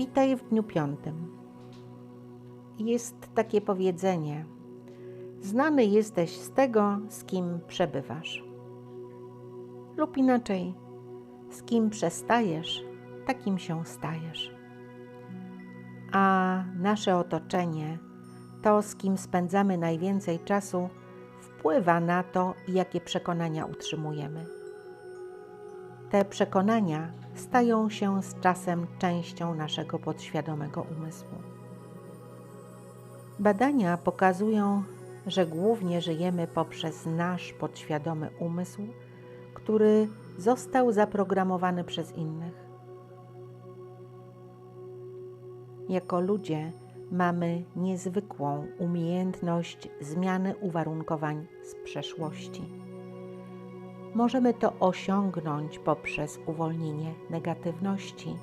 Witaj w dniu piątym. Jest takie powiedzenie: Znany jesteś z tego, z kim przebywasz. Lub inaczej, z kim przestajesz, takim się stajesz. A nasze otoczenie, to z kim spędzamy najwięcej czasu, wpływa na to, jakie przekonania utrzymujemy. Te przekonania stają się z czasem częścią naszego podświadomego umysłu. Badania pokazują, że głównie żyjemy poprzez nasz podświadomy umysł, który został zaprogramowany przez innych. Jako ludzie mamy niezwykłą umiejętność zmiany uwarunkowań z przeszłości. Możemy to osiągnąć poprzez uwolnienie negatywności,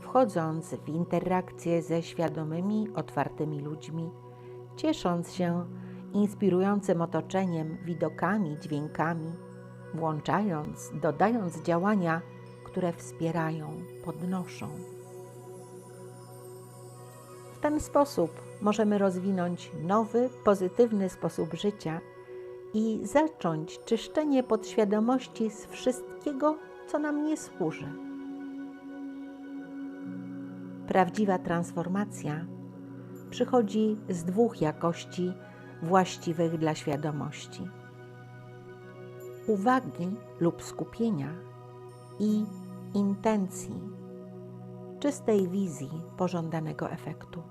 wchodząc w interakcje ze świadomymi, otwartymi ludźmi, ciesząc się inspirującym otoczeniem, widokami, dźwiękami, włączając, dodając działania, które wspierają, podnoszą. W ten sposób możemy rozwinąć nowy, pozytywny sposób życia i zacząć czyszczenie podświadomości z wszystkiego, co nam nie służy. Prawdziwa transformacja przychodzi z dwóch jakości właściwych dla świadomości: uwagi lub skupienia i intencji, czystej wizji pożądanego efektu.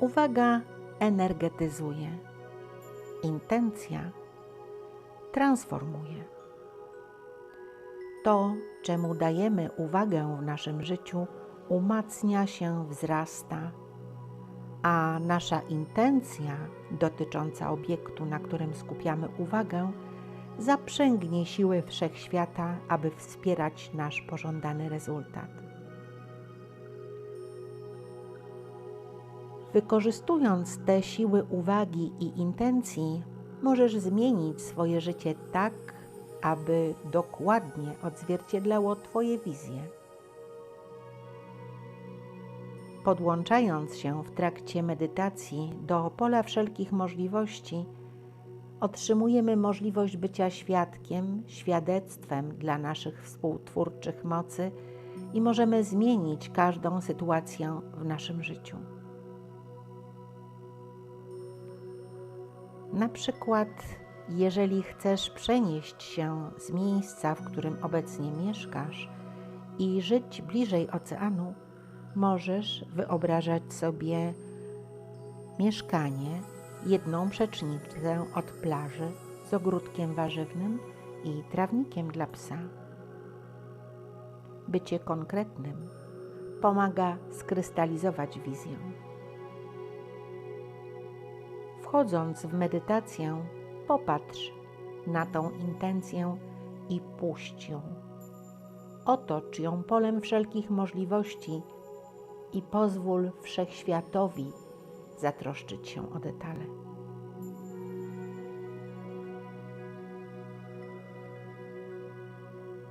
Uwaga energetyzuje, intencja transformuje. To, czemu dajemy uwagę w naszym życiu, umacnia się, wzrasta, a nasza intencja dotycząca obiektu, na którym skupiamy uwagę, zaprzęgnie siły wszechświata, aby wspierać nasz pożądany rezultat. Wykorzystując te siły uwagi i intencji, możesz zmienić swoje życie tak, aby dokładnie odzwierciedlało Twoje wizje. Podłączając się w trakcie medytacji do pola wszelkich możliwości, otrzymujemy możliwość bycia świadkiem, świadectwem dla naszych współtwórczych mocy i możemy zmienić każdą sytuację w naszym życiu. Na przykład, jeżeli chcesz przenieść się z miejsca, w którym obecnie mieszkasz i żyć bliżej oceanu, możesz wyobrażać sobie mieszkanie, jedną przecznicę od plaży z ogródkiem warzywnym i trawnikiem dla psa. Bycie konkretnym pomaga skrystalizować wizję. Wchodząc w medytację, popatrz na tą intencję i puść ją. Otocz ją polem wszelkich możliwości i pozwól wszechświatowi zatroszczyć się o detale.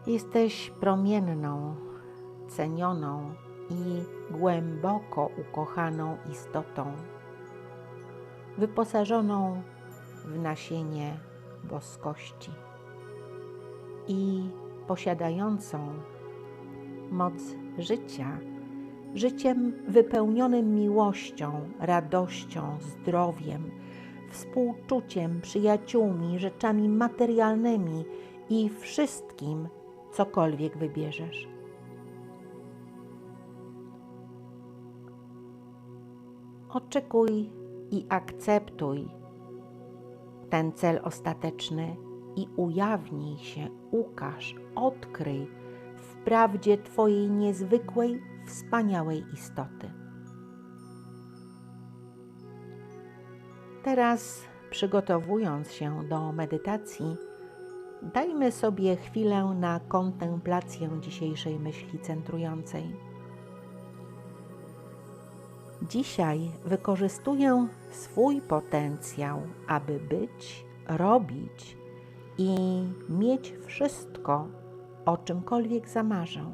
Jesteś promienną, cenioną i głęboko ukochaną istotą wyposażoną w nasienie boskości i posiadającą moc życia, życiem wypełnionym miłością, radością, zdrowiem, współczuciem, przyjaciółmi, rzeczami materialnymi i wszystkim, cokolwiek wybierzesz. Oczekuj i akceptuj ten cel ostateczny i ujawnij się, ukaż, odkryj w prawdzie Twojej niezwykłej, wspaniałej istoty. Teraz, przygotowując się do medytacji, dajmy sobie chwilę na kontemplację dzisiejszej myśli centrującej. Dzisiaj wykorzystuję swój potencjał, aby być, robić i mieć wszystko, o czymkolwiek zamarzę.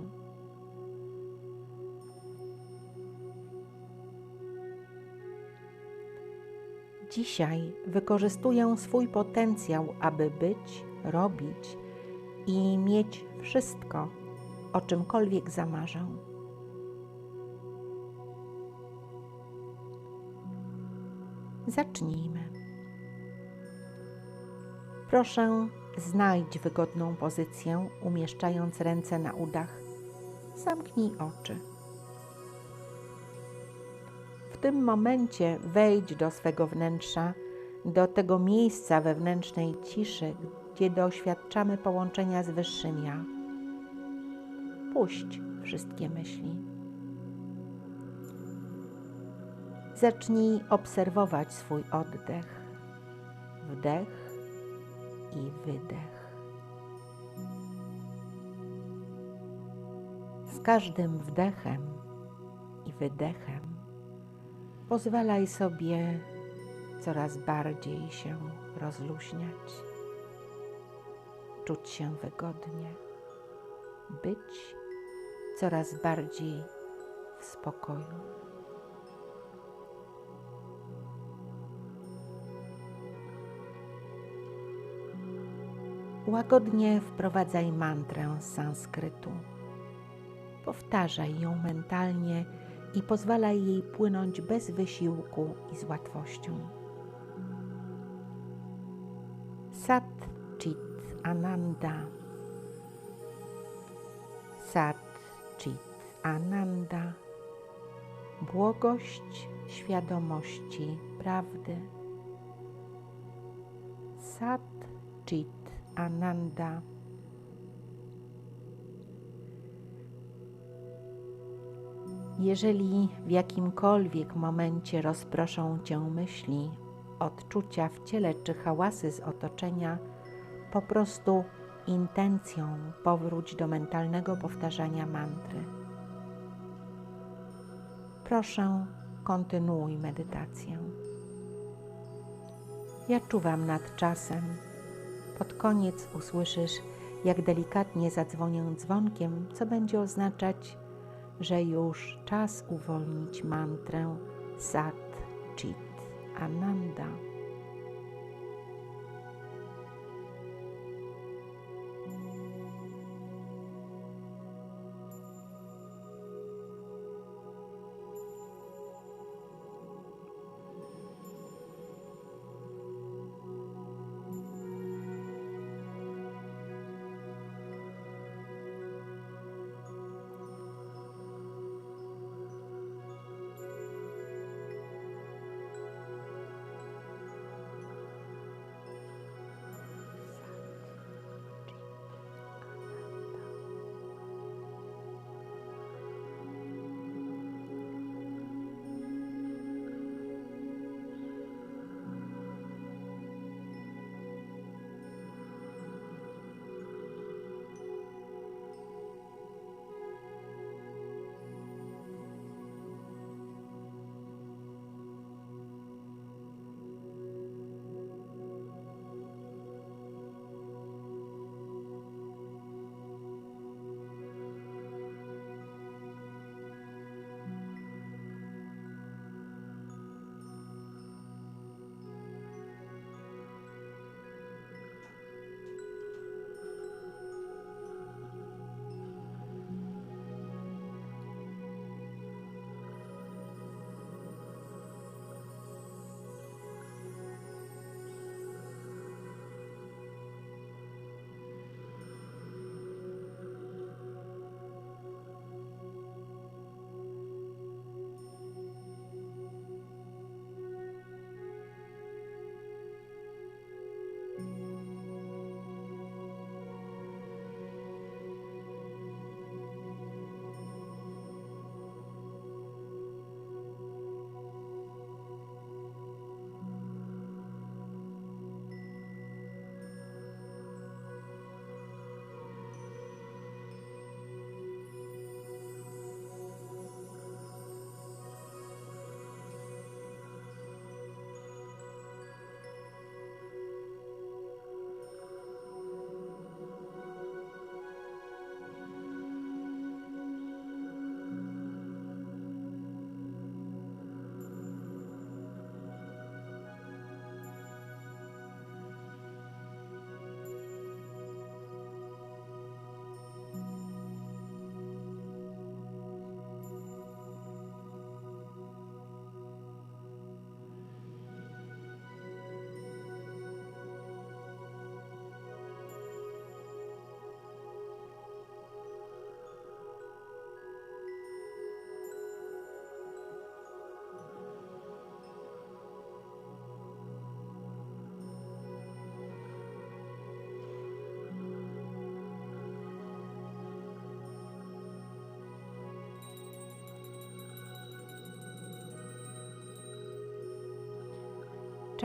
Dzisiaj wykorzystuję swój potencjał, aby być, robić i mieć wszystko, o czymkolwiek zamarzę. Zacznijmy. Proszę, znajdź wygodną pozycję, umieszczając ręce na udach. Zamknij oczy. W tym momencie wejdź do swego wnętrza, do tego miejsca wewnętrznej ciszy, gdzie doświadczamy połączenia z Wyższym Ja. Puść wszystkie myśli. Zacznij obserwować swój oddech, wdech i wydech. Z każdym wdechem i wydechem pozwalaj sobie coraz bardziej się rozluźniać, czuć się wygodnie, być coraz bardziej w spokoju. Łagodnie wprowadzaj mantrę z sanskrytu. Powtarzaj ją mentalnie i pozwalaj jej płynąć bez wysiłku i z łatwością. Sat Chit Ananda. Sat Chit Ananda. Błogość świadomości prawdy. Sat Chit Ananda. Jeżeli w jakimkolwiek momencie rozproszą Cię myśli, odczucia w ciele czy hałasy z otoczenia, po prostu intencją powróć do mentalnego powtarzania mantry. Proszę, kontynuuj medytację. Ja czuwam nad czasem, pod koniec usłyszysz, jak delikatnie zadzwonię dzwonkiem, co będzie oznaczać, że już czas uwolnić mantrę Sat Chit Ananda.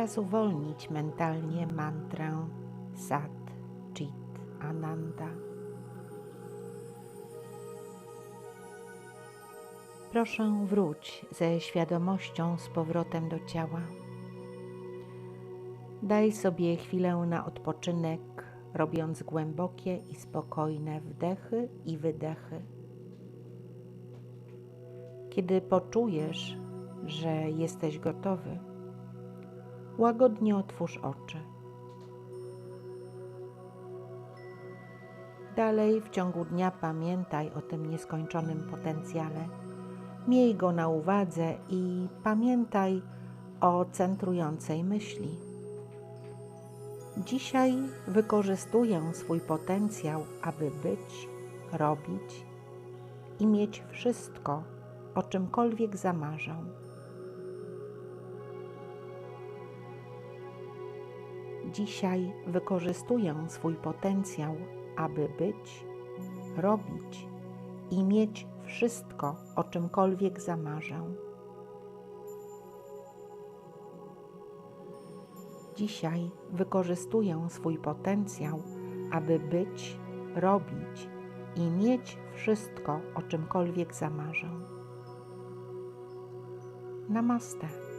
Czas uwolnić mentalnie mantrę Sat Chit Ananda. Proszę wróć ze świadomością z powrotem do ciała. Daj sobie chwilę na odpoczynek, robiąc głębokie i spokojne wdechy i wydechy. Kiedy poczujesz, że jesteś gotowy, łagodnie otwórz oczy. Dalej w ciągu dnia pamiętaj o tym nieskończonym potencjale. Miej go na uwadze i pamiętaj o centrującej myśli. Dzisiaj wykorzystuję swój potencjał, aby być, robić i mieć wszystko, o czymkolwiek zamarzę. Dzisiaj wykorzystuję swój potencjał, aby być, robić i mieć wszystko, o czymkolwiek zamarzę. Dzisiaj wykorzystuję swój potencjał, aby być, robić i mieć wszystko, o czymkolwiek zamarzę. Namaste.